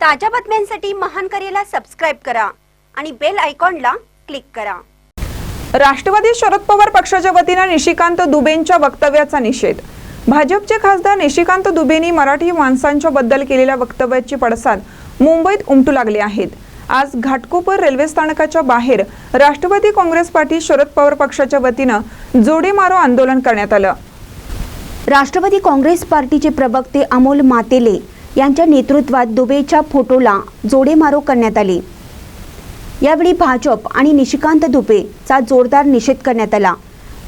ताज्या बातम्यांसाठी महान करेला सबस्क्राईब करा आणि बेल आयकॉनला क्लिक करा. राष्ट्रवादी शरद पवार पक्षाच्या वतीनं निशिकांत दुबेंच्या वक्तव्याचा निषेध. भाजपचे खासदार निशिकांत दुबेंनी मराठी माणसांच्या बद्दल केलेल्या वक्तव्याचे पडसाद मुंबईत उमटू लागले आहेत. आज घाटकोपर रेल्वे स्थानकाच्या बाहेर राष्ट्रवादी काँग्रेस पार्टी शरद पवार पक्षाच्या वतीनं जोडे मारो आंदोलन करण्यात आलं. राष्ट्रवादी काँग्रेस पार्टीचे प्रवक्ते अमोल मातेले यांच्या नेतृत्वात दुबेच्या फोटोला जोडेमारो करण्यात आली. यावेळी भाजप आणि निशिकांत दुबेचा जोरदार निषेध करण्यात आला.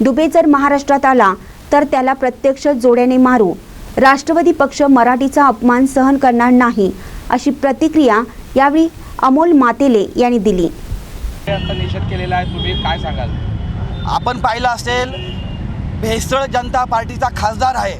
दुबे जर महाराष्ट्रात आला तर त्याला प्रत्यक्ष जोड्याने मारू. राष्ट्रवादी पक्ष मराठीचा अपमान सहन करणार नाही अशी प्रतिक्रिया यावेळी अमोल मातेले यांनी दिली. आता निषेध केलेला आहे तुम्ही काय सांगाल? आपण पाहिलं असेल भेसळ जनता पार्टीचा खासदार आहे.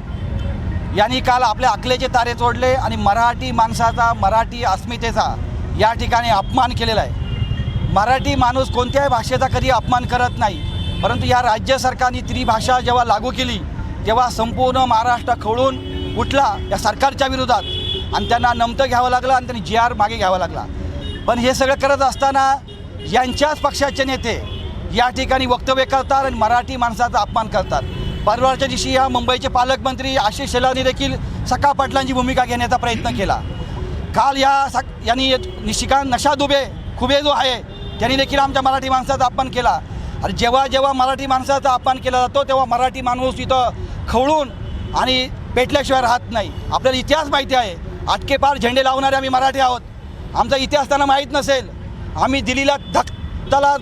यांनी काल आपल्या अकलेचे तारे तोडले आणि मराठी माणसाचा मराठी अस्मितेचा या ठिकाणी अपमान केलेला आहे. मराठी माणूस कोणत्याही भाषेचा कधी अपमान करत नाही. परंतु या राज्य सरकारने त्रिभाषा जेव्हा लागू केली तेव्हा संपूर्ण महाराष्ट्र खवळून उठला या सरकारच्या विरोधात. आणि त्यांना नमतं घ्यावं लागलं आणि त्यांनी जी आर मागे घ्यावा लागला. पण हे सगळं करत असताना यांच्याच पक्षाचे नेते या ठिकाणी वक्तव्य करतात आणि मराठी माणसाचा अपमान करतात. परिवारच्या दिवशी या मुंबईचे पालकमंत्री आशिष शेलारनी देखील सखा पाटलांची भूमिका घेण्याचा प्रयत्न केला. काल या सक यांनी निशिकांत नशा दुबे खुबे जो आहे त्यांनी देखील आमच्या मराठी माणसाचा अपमान केला. आणि जेव्हा जेव्हा मराठी माणसाचा अपमान केला जातो तेव्हा मराठी माणूस इथं खवळून आणि पेटल्याशिवाय राहत नाही. आपल्याला इतिहास माहिती आहे. आटकेपार झेंडे लावणारे आम्ही मराठी आहोत. आमचा इतिहास त्यांना माहीत नसेल. आम्ही दिल्लीला धक त्याला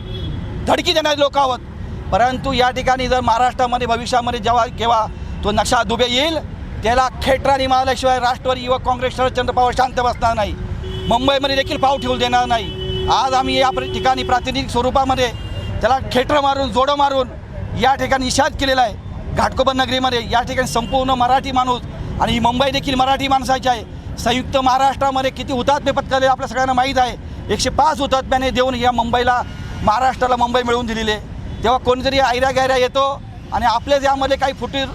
धडकी देणारे लोक आहोत. परंतु या ठिकाणी जर महाराष्ट्रामध्ये भविष्यामध्ये जेव्हा केव्हा तो नक्षा दुबे येईल त्याला खेटराने मारल्याशिवाय राष्ट्रवादी युवक काँग्रेस शरदचंद्र पवार शांत बसणार नाही. मुंबईमध्ये देखील पाव ठेवू देणार नाही. आज आम्ही या प्र- ठिकाणी प्रातिनिधिक स्वरूपामध्ये त्याला खेटर मारून जोडं मारून या ठिकाणी निषाद केलेला आहे. घाटकोपर नगरीमध्ये या ठिकाणी संपूर्ण मराठी माणूस आणि ही मुंबई देखील मराठी माणसाची आहे. संयुक्त महाराष्ट्रामध्ये किती हुतात्मे पत्करले आपल्या सगळ्यांना माहीत आहे. एकशे पाच हुतात्म्याने देऊन या मुंबईला महाराष्ट्राला मुंबई मिळवून दिलेली आहे. तेव्हा कोणीतरी आयऱ्या गायऱ्या येतो आणि आपलेच यामध्ये काही फुटीर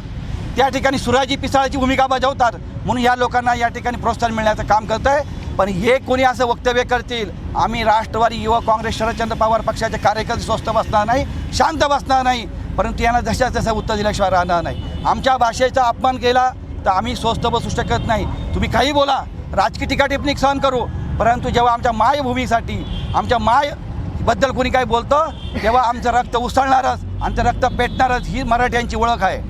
त्या ठिकाणी सुराजी पिसाळाची भूमिका बजावतात म्हणून या लोकांना या ठिकाणी प्रोत्साहन मिळण्याचं काम करत आहे पण हे कोणी असं वक्तव्य करतील आम्ही राष्ट्रवादी युवा काँग्रेस शरदचंद्र पवार पक्षाचे कार्यकर्ते स्वस्त बसणार नाही शांत बसणार नाही परंतु यांना जशा तसं उत्तर दिल्याशिवाय राहणार नाही. आमच्या भाषेचा अपमान केला तर आम्ही स्वस्त बसू शकत नाही. तुम्ही काही बोला राजकीय टीका टिप्पणी सहन करू परंतु जेव्हा आमच्या मायभूमीसाठी आमच्या माय बद्दल कोणी काही बोलतं तेव्हा आमचं रक्त उसळणारच आमचं रक्त पेटणारच ही मराठ्यांची ओळख आहे.